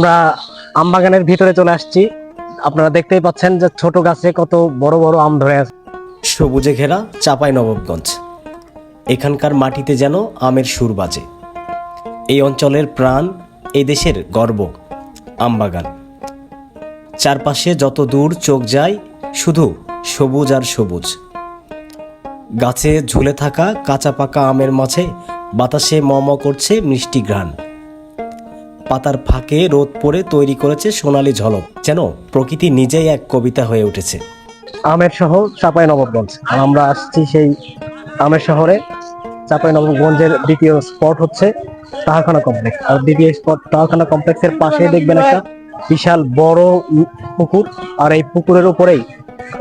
আমরা আমবাগানের ভিতরে চলে আসছি। আপনারা দেখতেই পাচ্ছেন যে ছোট গাছে কত বড় বড় আম ধরে আছে। সবুজে ঘেরা চাপাই নবাবগঞ্জ। এখানকার মাটিতে যেন আমের সুর বাজে। এই অঞ্চলের প্রাণ এই দেশের গর্ব, আমবাগান। চারপাশে যত দূর চোখ যায়, শুধু সবুজ আর সবুজ। গাছে ঝুলে থাকা কাঁচা পাকা আমের মাঝে বাতাসে ম করছে মিষ্টি ঘ্রাণ। পাতার ফাঁকে রোদ পড়ে তৈরি করেছে সোনালি ঝলক, যেন প্রকৃতি নিজেই এক কবিতা হয়ে উঠেছে। আমের শহর, চাপাই নবাবগঞ্জ। আর আমরা আসছি সেই আমের শহরে। চাপাই নবাবগঞ্জের দ্বিতীয় স্পট হচ্ছে তাহাখানা কমপ্লেক্স। আর দ্বিতীয় স্পট তাহাখানা কমপ্লেক্সের পাশে দেখবেন একটা বিশাল বড় পুকুর। আর এই পুকুরের উপরেই,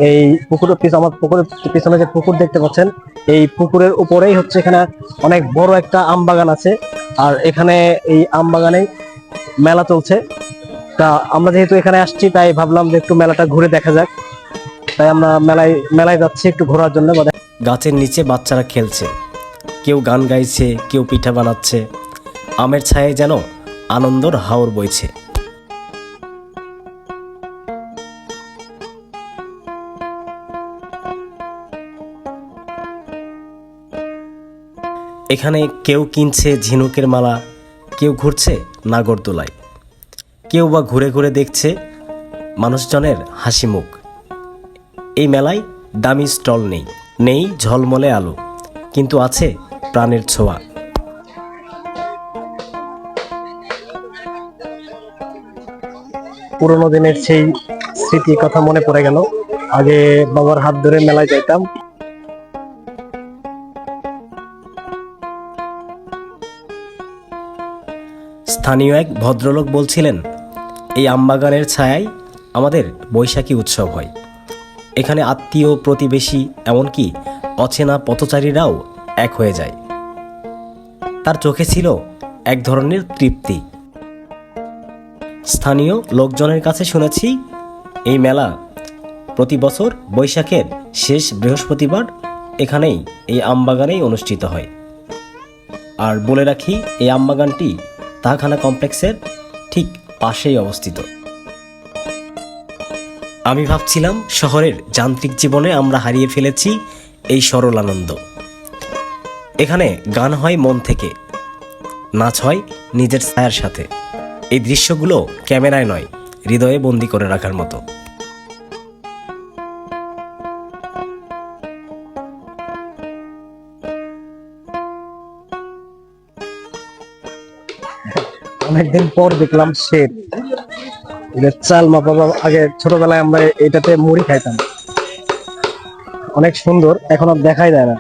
এই পুকুরের পিছনে আমার পুকুরের পিছনে যে পুকুর দেখতে পাচ্ছেন, এই পুকুরের উপরেই হচ্ছে এখানে অনেক বড় একটা আম বাগান আছে। আর এখানে এই আম বাগানে মেলা চলছে। তা আমরা যেহেতু এখানে আসছি, তাই ভাবলাম যে একটু মেলাটা ঘুরে দেখা যাক। তাই আমরা মেলায় মেলায় যাচ্ছি একটু ঘোরার জন্য। গাছের নিচে বাচ্চারা খেলছে। কেউ গান গাইছে, কেউ পিঠা বানাচ্ছে। আমের ছায়ে যেন আনন্দর হাওর বইছে। এখানে কেউ কিনছে ঝিনুকের মালা, কেউ ঘুরছে নাগরদোলায়। কেউ বা ঘুরে ঘুরে দেখছে মানুষজনের হাসি মুখ। এই মেলায় দামি স্টল নেই নেই ঝলমলে আলো, কিন্তু আছে প্রাণের ছোঁয়া। পুরোনো দিনের সেই স্মৃতি কথা মনে পড়ে গেল। আগে বাবার হাত ধরে মেলায় যাইতাম। স্থানীয় এক ভদ্রলোক বলছিলেন, এই আমবাগানের ছায়ায় আমাদের বৈশাখী উৎসব হয়। এখানে আত্মীয়, প্রতিবেশী, এমনকি অচেনা পথচারীরাও এক হয়ে যায়। তার চোখে ছিল এক ধরনের তৃপ্তি। স্থানীয় লোকজনের কাছে শুনেছি, এই মেলা প্রতি বছর বৈশাখের শেষ বৃহস্পতিবার এখানেই, এই আমবাগানেই অনুষ্ঠিত হয়। আর বলে রাখি, এই আমবাগানটি তাহাখানা কমপ্লেক্সের ঠিক পাশেই অবস্থিত। আমি ভাবছিলাম, শহরের যান্ত্রিক জীবনে আমরা হারিয়ে ফেলেছি এই সরল আনন্দ। এখানে গান হয় মন থেকে, নাচ হয় নিজের ছায়ার সাথে। এই দৃশ্যগুলো ক্যামেরায় নয়, হৃদয়ে বন্দি করে রাখার মতো। অনেকদিন পর দেখলাম শের চাল মাপা বা আগে ছোটবেলায় আমরা এটাতে মুড়ি খাইতাম। অনেক সুন্দর এখন আর দেখাই যায় না।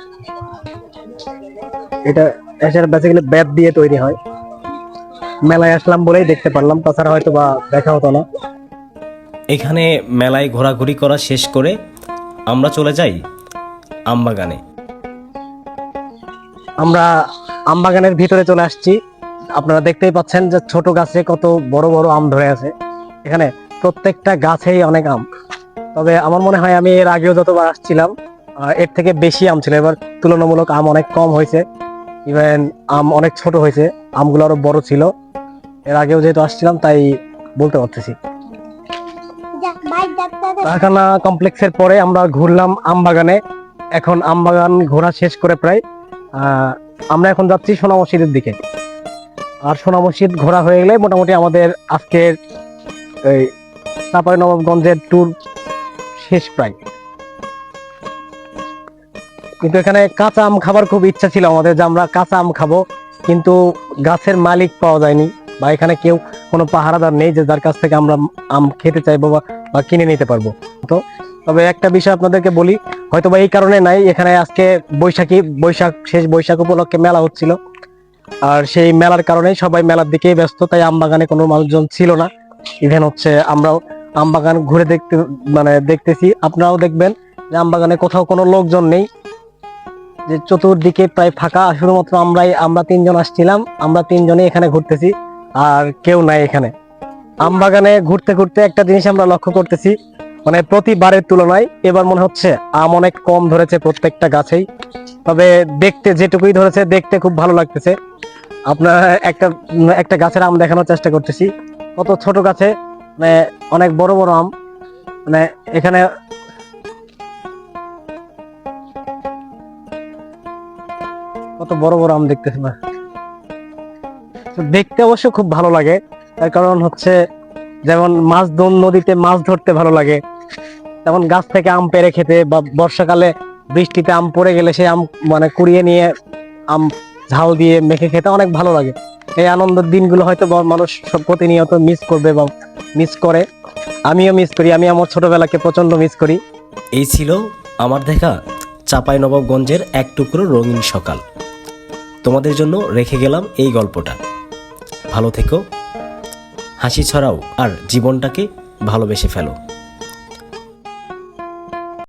এটা এসে বেসিক্যালি ব্যাট দিয়ে তৈরি হয়। মেলায় আসলাম বলেই দেখতে পারলাম তাছাড়া হয়তো বা দেখা হতো না। এখানে মেলায় ঘোরাঘুরি করা শেষ করে আমরা চলে যাই আমবাগানে। আমরা আমবাগানের ভিতরে চলে আসছি। আপনারা দেখতেই পাচ্ছেন যে ছোট গাছে কত বড় বড় আম ধরে আছে। এখানে প্রত্যেকটা গাছেই অনেক আম। তবে আমার মনে হয় আমি এর আগেও যতবার আসছিলাম এর থেকে বেশি আম ছিল। এবার তুলনামূলক আম অনেক কম হয়েছে। ইভেন আম অনেক ছোট হয়েছে। আমগুলো আরও বড় ছিল। এর আগেও যেহেতু আসছিলাম, তাই বলতে পারতেছি। কারখানা কমপ্লেক্সের পরে আমরা ঘুরলাম আম বাগানে। এখন আম বাগান ঘোরা শেষ করে প্রায় আমরা এখন যাচ্ছি সোনা মসজিদের দিকে। আর সোনা মসজিদ ঘোরা হয়ে গেলে মোটামুটি আমাদের আজকের এই চাপাই নবাবগঞ্জের ট্যুর শেষ প্রায়। কিন্তু এখানে কাঁচা আম খাবার খুব ইচ্ছা ছিল আমাদের যে আমরা কাঁচা আম খাব, কিন্তু গাছের মালিক পাওয়া যায়নি বা এখানে কেউ কোনো পাহারাদার নেই যে যার কাছ থেকে আমরা আম খেতে চাইব বা কিনে নিতে পারব। তো, তবে একটা বিষয় আপনাদেরকে বলি হয়তো বা এই কারণে নাই, এখানে আজকে বৈশাখী, বৈশাখ, শেষ বৈশাখ উপলক্ষে মেলা হচ্ছিল। আর সেই মেলার কারণে সবাই মেলার দিকেই ব্যস্ত, তাই আমবাগানে কোনো মানুষজন ছিল না। ইভেন হচ্ছে আমরাও আমবাগান ঘুরে দেখতে মানে দেখতেছি। আপনারাও দেখবেন যে আমবাগানে কোথাও কোনো লোকজন নেই। যে চতুর্দিকে প্রায় ফাঁকা, শুধুমাত্র আমরাই, আমরা তিনজন আসছিলাম, আমরা তিনজনই এখানে ঘুরতেছি, আর কেউ নাই এখানে। আমবাগানে ঘুরতে ঘুরতে একটা জিনিস আমরা লক্ষ্য করতেছি মানে প্রতিবারের তুলনায় এবার মনে হচ্ছে আম অনেক কম ধরেছে প্রত্যেকটা গাছেই। তবে দেখতে যেটুকুই ধরেছে, দেখতে খুব ভালো লাগতেছে। আপনার একটা একটা গাছের আম দেখানোর চেষ্টা করতেছি। কত ছোট গাছে মানে অনেক বড় বড় আম। মানে এখানে কত বড় বড় আম দেখতেছি না। দেখতে অবশ্য খুব ভালো লাগে। তার কারণ হচ্ছে, যেমন মাছ নদীতে মাছ ধরতে ভালো লাগে। তেমন গাছ থেকে আম পেরে খেতে বা বর্ষাকালে বৃষ্টিতে আম পড়ে গেলে সেই আম মানে কুড়িয়ে নিয়ে আম ঝাল দিয়ে মেখে খেতে অনেক ভালো লাগে। এই আনন্দের দিনগুলো হয়তো মানুষ প্রতিনিয়ত মিস করবে বা মিস করে। আমিও মিস করি, আমি আমার ছোটবেলাকে প্রচণ্ড মিস করি। এই ছিল আমার দেখা চাপাই নবাবগঞ্জের এক টুকরো রঙিন সকাল। তোমাদের জন্য রেখে গেলাম এই গল্পটা। ভালো থেকো। হাসি ছড়াও আর জীবনটাকে ভালোবেসে ফেলো।